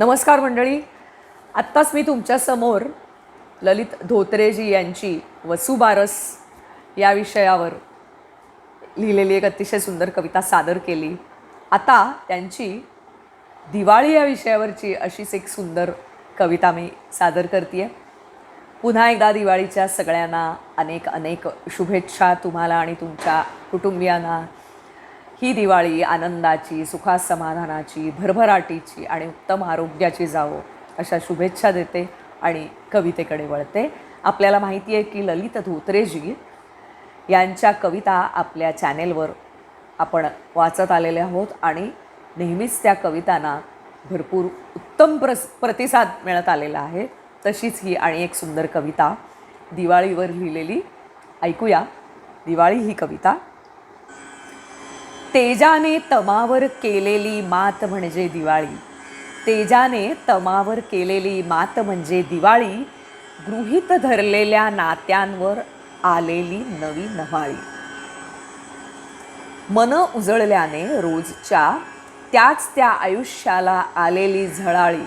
नमस्कार मंडळी. आत्ताच मी तुमच्यासमोर ललित धोत्रेजी यांची वसुबारस या विषयावर लिहिलेली एक अतिशय सुंदर कविता सादर केली. आता त्यांची दिवाळी या विषयावरची अशीच एक सुंदर कविता मी सादर करते पुन्हा एकदा दिवाळीच्या सगळ्यांना अनेक अनेक शुभेच्छा तुम्हाला आणि तुमच्या कुटुंबियांना. ही दिवाळी आनंदाची सुखासमाधानाची भरभराटीची आणि उत्तम आरोग्याची जावो अशा शुभेच्छा देते आणि कवितेकडे वळते. आपल्याला माहिती आहे की ललित धोत्रेजी यांच्या कविता आपल्या चॅनेलवर आपण वाचत आलेले आहोत आणि नेहमीच त्या कवितांना भरपूर उत्तम प्रस प्रतिसाद मिळत आलेला आहे. तशीच ही आणि एक सुंदर कविता दिवाळीवर लिहिलेली. ऐकूया. दिवाळी ही कविता. तेजाने तमावर केलेली मात म्हणजे दिवाळी. तेजाने तमावर केलेली मात म्हणजे दिवाळी. गृहीत धरलेल्या नात्यांवर आलेली नवी नव्हाळी मन उजळल्याने रोजच्या त्याच त्या आयुष्याला आलेली झळाळी.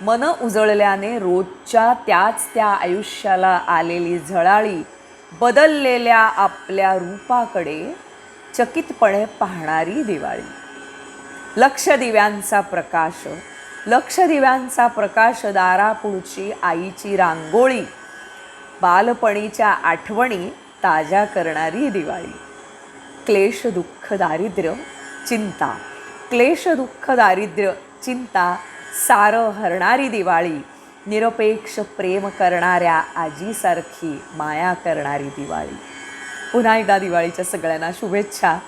मन उजळल्याने रोजच्या त्याच त्या आयुष्याला आलेली झळाळी. बदललेल्या आपल्या रूपाकडे चकितपणे पाहणारी दिवाळी. लक्ष दिव्यांचा प्रकाश लक्ष दिव्यांचा प्रकाश दारापुढची आईची रांगोळी बालपणीच्या आठवणी ताज्या करणारी दिवाळी. क्लेश दुःख दारिद्र्य चिंता. क्लेश दुःख दारिद्र्य चिंता सारं हरणारी दिवाळी निरपेक्ष प्रेम करणाऱ्या आजीसारखी माया करणारी दिवाळी. पुन्हा एकदा दिवाळीच्या सगळ्यांना शुभेच्छा.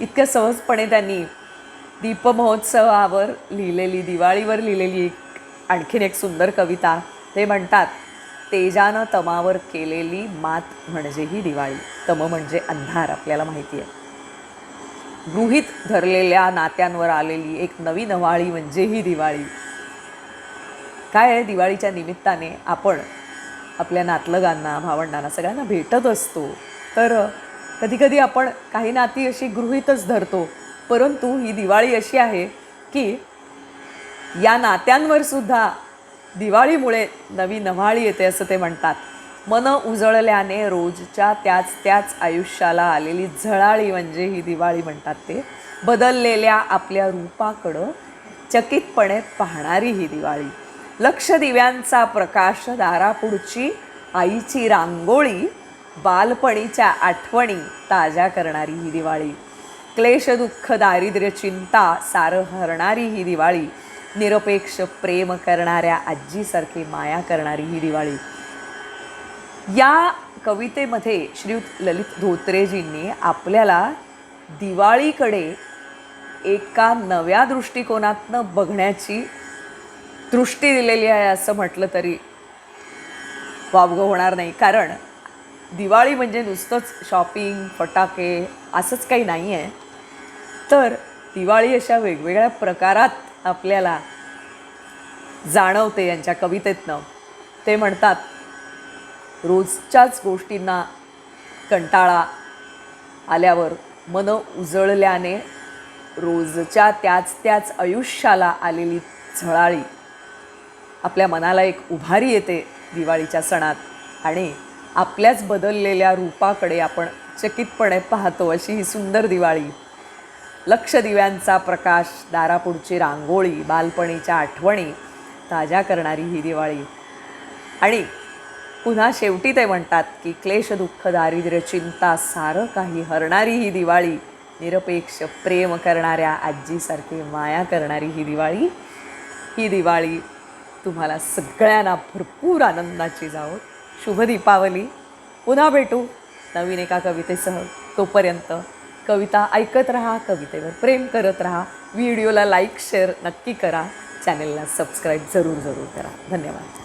इतक्या सहजपणे त्यांनी दीपमहोत्सवावर लिहिलेली दिवाळीवर लिहिलेली एक आणखीन एक सुंदर कविता. ते म्हणतात तेजानं तमावर केलेली मात म्हणजे ही दिवाळी. तम म्हणजे अंधार आपल्याला माहिती आहे. गृहीत धरलेल्या नात्यांवर आलेली एक नवी नवाळी म्हणजे ही दिवाळी. काय आहे? दिवाळीच्या निमित्ताने आपण आपल्या नातलगांना भावंडांना सगळ्यांना भेटत असतो. तर कधीकधी आपण काही नाती अशी गृहीतच धरतो. परंतु ही दिवाळी अशी आहे की या नात्यांवर सुद्धा दिवाळीमुळे नवी नव्हाळी येते असं ते म्हणतात. मन उजळल्याने रोजच्या त्याच त्याच आयुष्याला आलेली झळाळी म्हणजे ही दिवाळी म्हणतात ते. बदललेल्या आपल्या रूपाकडं चकितपणे पाहणारी ही दिवाळी. लक्ष दिव्यांचा प्रकाश दारापुढची आईची रांगोळी बालपणीच्या आठवणी ताज्या करणारी ही दिवाळी. क्लेश दुःख दारिद्र्य चिंता सारं हरणारी ही दिवाळी. निरपेक्ष प्रेम करणाऱ्या आजीसारखी माया करणारी ही दिवाळी. या कवितेमध्ये श्रीयुत ललित धोत्रेजींनी आपल्याला दिवाळीकडे एका नव्या दृष्टिकोनातनं बघण्याची दृष्टी दिलेली आहे असं म्हटलं तरी वावगं होणार नाही. कारण दिवाळी म्हणजे नुसतंच शॉपिंग फटाके असंच काही नाही आहे तर दिवाळी अशा वेगवेगळ्या प्रकारात आपल्याला जाणवते यांच्या कवितेतनं. ते म्हणतात रोजच्याच गोष्टींना कंटाळा आल्यावर मन उजळल्याने रोजच्या त्याच त्याच आयुष्याला आलेली झळाळी आपल्या मनाला एक उभारी येते दिवाळीच्या सणात आणि आपल्याच बदललेल्या रूपाकडे आपण चकितपणे पाहतो अशी ही सुंदर दिवाळी. लक्ष दिव्यांचा प्रकाश दारापुढची रांगोळी बालपणीच्या आठवणी ताज्या करणारी ही दिवाळी. आणि पुन्हा शेवटी ते म्हणतात की क्लेश दुःख दारिद्र्य चिंता सारं काही हरणारी ही दिवाळी. निरपेक्ष प्रेम करणाऱ्या आजीसारखी माया करणारी ही दिवाळी. ही दिवाळी तुम्हाला सगळ्यांना भरपूर आनंदाची जावं. शुभ दीपावली. पुन्हा भेटू नवीन एका कवितेसह. तोपर्यंत कविता ऐकत राहा कवितेवर प्रेम करत राहा. व्हिडिओला लाईक शेअर नक्की करा. चॅनेलला सबस्क्राईब जरूर जरूर करा. धन्यवाद.